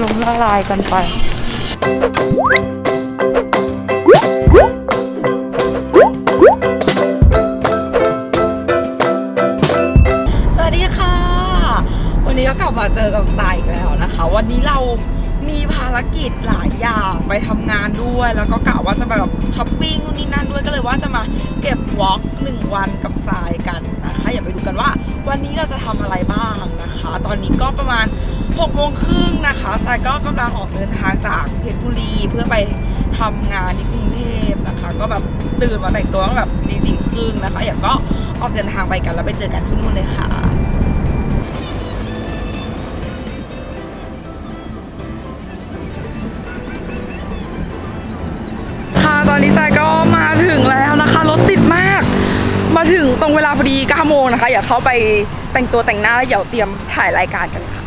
ล้มละลายกันไป สวัสดีค่ะ วันนี้ก็กลับมาเจอกับสายอีกแล้วนะคะ วันนี้เรา มีภารกิจหลายอย่างไปทำงานด้วย แล้วก็กะว่าจะไปแบบช้อปปิ้งนู่นนี่นั่นด้วยก็เลยว่าจะมาเก็บวอล์กหนึ่งวันกับสายกันนะคะอย่าไปดูกันว่าวันนี้เราจะทำอะไรบ้างนะคะ ตอนนี้ก็ประมาณ6โมงครึ่งนะคะสายก็กำลังออกเดินทางจากเพชรบุรีเพื่อไปทำงานที่กรุงเทพนะคะ ก็แบบตื่นมาแต่งตัวก็แบบตีสี่ครึ่งนะคะ อย่ากก็ออกเดินทางไปกันแล้วไปเจอกันที่นู่นเลยค่ะ ก็มาถึงแล้วนะคะ รถติดมาก มาถึงตรงเวลาพอดี9โมงนะคะ อย่าเข้าไปแต่งตัวแต่งหน้าแล้วเดี๋ยวเตรียมถ่ายรายการกันค่ะ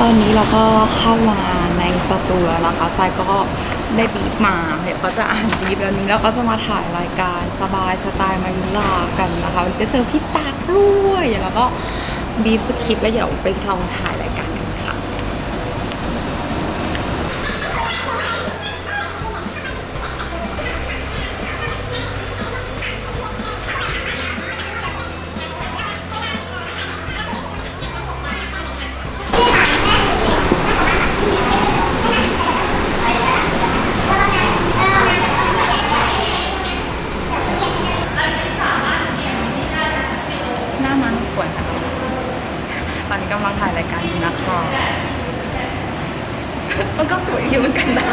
ตอนนี้เราก็เข้ามาในสตูแล้วนะคะสายก็ได้บีบมาเดี๋ยวเขาจะอ่านบีบแล้วนี้เราก็จะมาถ่ายรายการสบายสไตล์มายุรากันนะคะจะเจอพี่ตากด้วยแล้วก็บีบสคริปต์แล้วเดี๋ยวไปลองถ่ายราย ตอนนี้กำลังถ่ายรายการอยู่นะคะมันก็สวยอยู่เหมือนกันนะ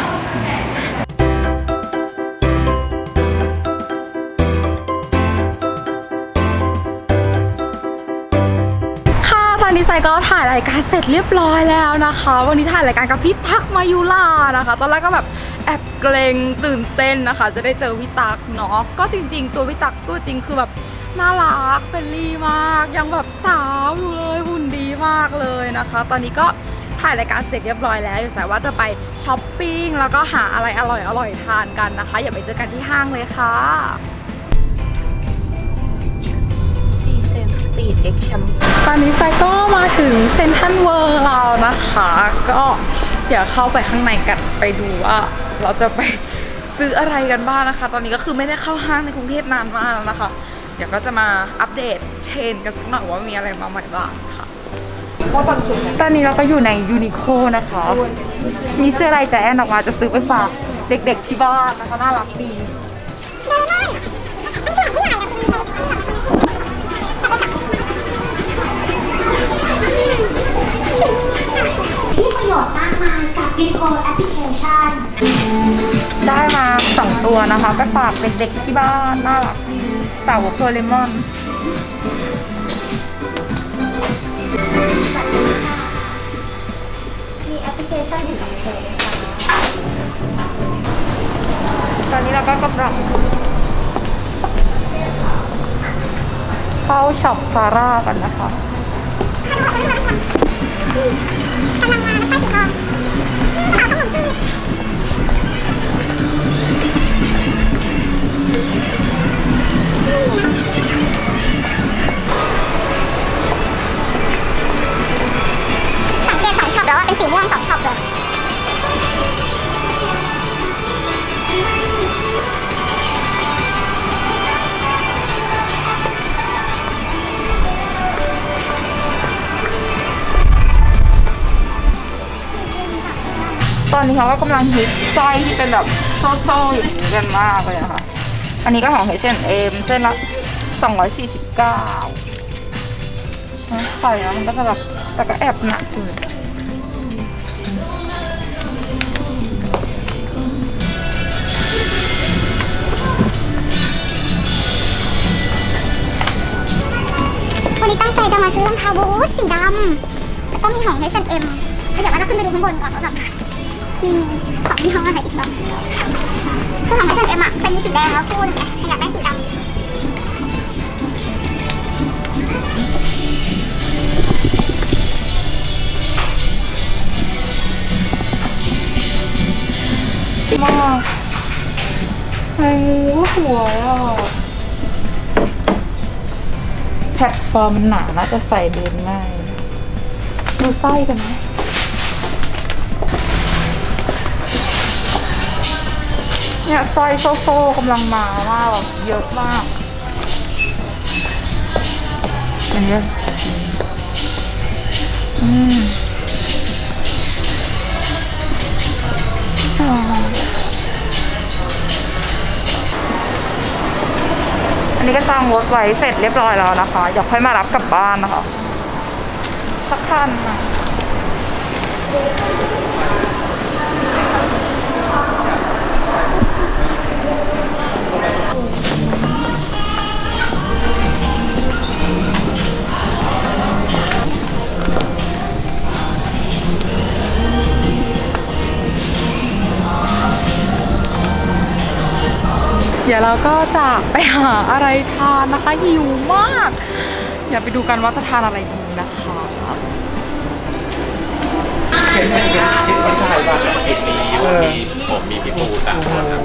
ค่ะตอนนี้ไซก็ถ่ายรายการเสร็จเรียบร้อยแล้วนะคะ วันนี้ถ่ายรายการกับพี่ทักมายุลานะคะ ตอนแรกก็แบบแอบเกรงตื่นเต้นนะคะ จะได้เจอพี่ตักเนาะก็จริง ๆ ตัวพี่ตักตัวจริงคือแบบ น่ารักเฟรนลี่มาก ยังแบบสาวอยู่เลยหุ่นดีมากเลยนะคะ ตอนนี้ก็ถ่ายรายการเสร็จเรียบร้อยแล้วอยู่สายว่าจะไปช้อปปิ้งแล้วก็หาอะไรอร่อยๆทานกันนะคะ อย่าไปเจอกันที่ห้างเลยค่ะซีเซมสตรีทเอ็กแชมตอนนี้ไซก็มาถึงเซนทันเวิร์เรานะคะ ก็เดี๋ยวเข้าไปข้างในกันไปดูว่าเราจะไปซื้ออะไรกันบ้างนะคะ ตอนนี้ก็คือไม่ได้เข้าห้างในกรุงเทพนานมากแล้วนะคะ เดี๋ยวก็จะมาอัปเดตเทรนด์กันสักหน่อยว่ามีอะไรมาใหม่บ้างค่ะตอนนี้เราก็อยู่ในยูนิโคนะคะ มีเสื้อลายใจแอนออกมาจะซื้อไปฝากเด็กๆที่บ้านนะคะน่ารักดีมีประโยชน์มากมายกับวิดีโอแอปพลิเคชันได้มาสองตัวนะคะไปฝากเด็กๆที่บ้านน่ารักดี สาวกโดเรมอนมีแอปพลิเคชันอยู่ในเพจนะคะตอนนี้เราก็กำลังเข้าช็อปซาร่ากันนะคะ นี้เขาก็กำลังฮิตสร้อยที่เป็นแบบโซ่ๆอย่างนี้กันมากเลยนะคะอันนี้ก็ของ H&M เส้นละ249ใส่แล้วมันก็จะแบบแต่ก็แอบหนักอยู่วันนี้ตั้งใจจะมาซื้อรองเท้าบูทสีดำแล้วก็มีของ H&M แล้วเดี๋ยวเราจะขึ้นไปดูข้างบนก่อนว่าแบบ มีของยี่ห้ออะไรอีกบ้างคือของ H&M อะเป็นมีสีแดงแล้วคู่นึงแต่อยากได้สีดำมากโอ้โหสวยอะแพลตฟอร์มมันหนาน่าจะใส่เดินง่ายดูไส้กันไหม เนี่ยไส้โซโซกำลังมาว่าแบบเยอะมากอันนี้อืมอ่าอันนี้ก็จองรถไว้เสร็จเรียบร้อยแล้วนะคะเดี๋ยวค่อยมารับกลับบ้านนะคะ สักคันนะ เดี๋ยวเราก็จะไปหาอะไรทานนะคะหิวมาก อย่าไปดูกันว่าจะทานอะไรดีนะคะเห็นเป็นเป็นคนไทยป่ะเห็นมีมีผมมีพี่ปูต่างคนครับ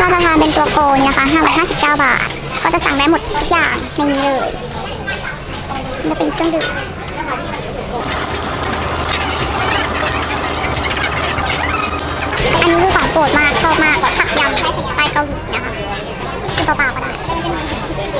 เราจะทานเป็นตัวโกนนะคะ559 บาท ก็จะสั่งได้หมดทุกอย่างในนี้เลยจะเป็นเครื่องดื่ม อันนี้คือของโปรดมากชอบมากผักยำสไตล์เกาหลีนะคะกินเปล่าๆก็ได้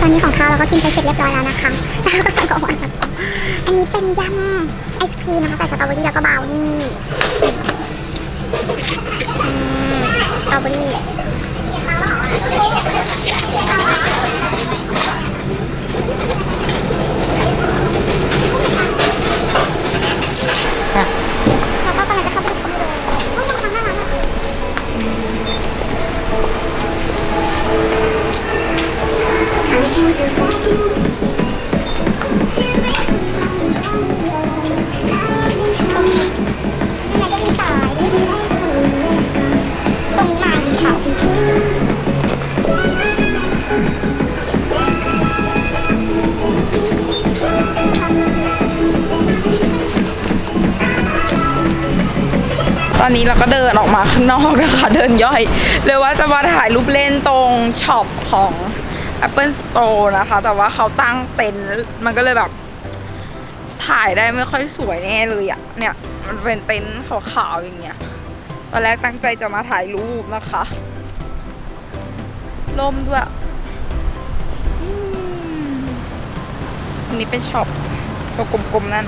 ตอนนี้ของข้าวเรา กินไปเสร็จเรียบร้อยแล้วนะคะแล้วก็สั่งของหวานมาต่ออันนี้เป็นยำไอศครีมนะคะใส่สตรอเบอรี่แล้วก็บราวนี่สตรอเบอรี่ อนนี้เราก็เดินออกมาข้างนอกนะคะเดินย่อยเลยว่าจะมาถ่ายรูปเล่นตรงช็อปของ Apple Store นะคะ แต่ว่าเขาตั้งเต็นท์มันก็เลยแบบ ถ่ายได้ไม่ค่อยสวยแน่เลยอะเนี่ยมันเป็นเต็นท์ขาวๆอย่างเงี้ยตอนแรกตั้งใจจะมาถ่ายรูปนะคะล่มด้วยนนี้เป็นช็อปตัวกลมๆนั่น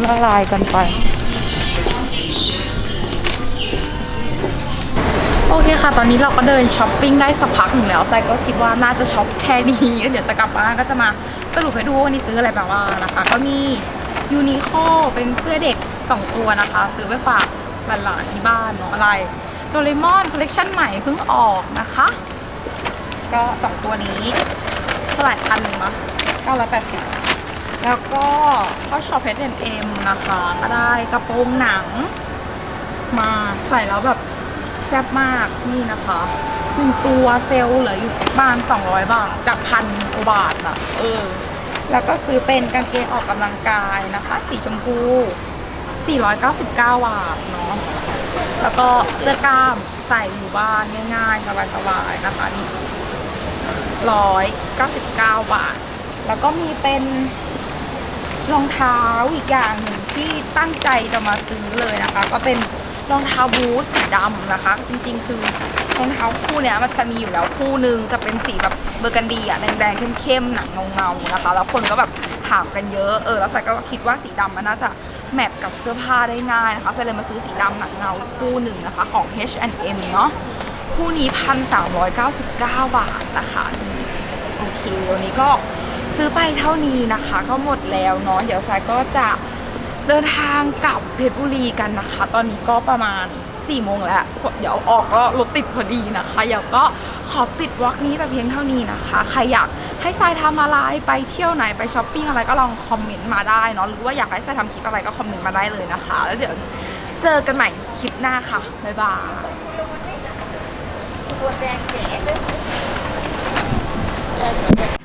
้ละลายกันไป โอเคค่ะ ตอนนี้เราก็เดินช้อปปิ้งได้สักพักหนึ่งแล้วไซก็คิดว่าน่าจะช็อปแค่นี้เดี๋ยวจะกลับบ้านก็จะมาสรุปให้ดูว่าวันนี้ซื้ออะไรบ้างว่านะคะ ก็มียูนิโคเป็นเสื้อเด็ก 2 ตัวนะคะ ซื้อไปฝากหลานๆที่บ้านเนาะอะไรโดเรมอนคอลเลคชันใหม่เพิ่งออกนะคะ ก็ 2 ตัวนี้เท่าไหร่พันหนึ่งมะ เก้าร้อยแปดสิบแล้วก็เข้าช็อป H&M นะคะ ก็ได้กระโปรงหนัง มาใส่แล้วแบบแซ่บมากนี่นะคะหนึ่งตัวเซลเหลืออยู่ประมาณ200 บาท จากพันกว่าบาทอะเออ แล้วก็ซื้อเป็นกางเกงออกกำลังกายนะคะ สีชมพู 499 บาทเนาะแล้วก็เสื้อกล้ามใส่อยู่บ้านง่ายๆ สบายๆนะคะนี่ร้อยเก้าสิบเก้าบาท แล้วก็มีเป็น รองเท้าอีกอย่างหนึ่งที่ตั้งใจจะมาซื้อเลยนะคะ ก็เป็นรองเท้าบูทสีดำนะคะ จริงๆ คือรองเท้าคู่เนี้ยมันจะมีอยู่แล้วคู่หนึ่งจะเป็นสีแบบเบอร์กันดีอะแดงๆเข้มๆหนังเงาๆนะคะ แล้วคนก็แบบถามกันเยอะเออแล้วใส่ก็คิดว่าสีดำมันน่าจะแมทกับเสื้อผ้าได้ง่ายนะคะใส่เลยมาซื้อสีดำหนังเงาคู่หนึ่งนะคะของ H&M เนาะคู่นี้พันสามร้อยเก้าสิบาบาทนะคะโอเควันนี้ก็ ซื้อไปเท่านี้นะคะ ก็หมดแล้วเนาะเดี๋ยวสายก็จะเดินทางกลับเพชรบุรีกันนะคะ ตอนนี้ก็ประมาณ4ี่โมงแล้ว เดี๋ยวออกก็รถติดพอดีนะคะเดี๋ยวก็ขอปิดวอล์กนี้แต่เพียงเท่านี้นะคะ ใครอยากให้ทรายทำอะไรไปเที่ยวไหนไปช้อปปิ้งอะไรก็ลองคอมเมนต์มาได้เนาะหรือว่าอยากให้ทรายทำคลิปอะไรก็คอมเมนต์มาได้เลยนะคะ แล้วเดี๋ยวเจอกันใหม่คลิปหน้าค่ะบ๊ายบายตัวแดงเก๋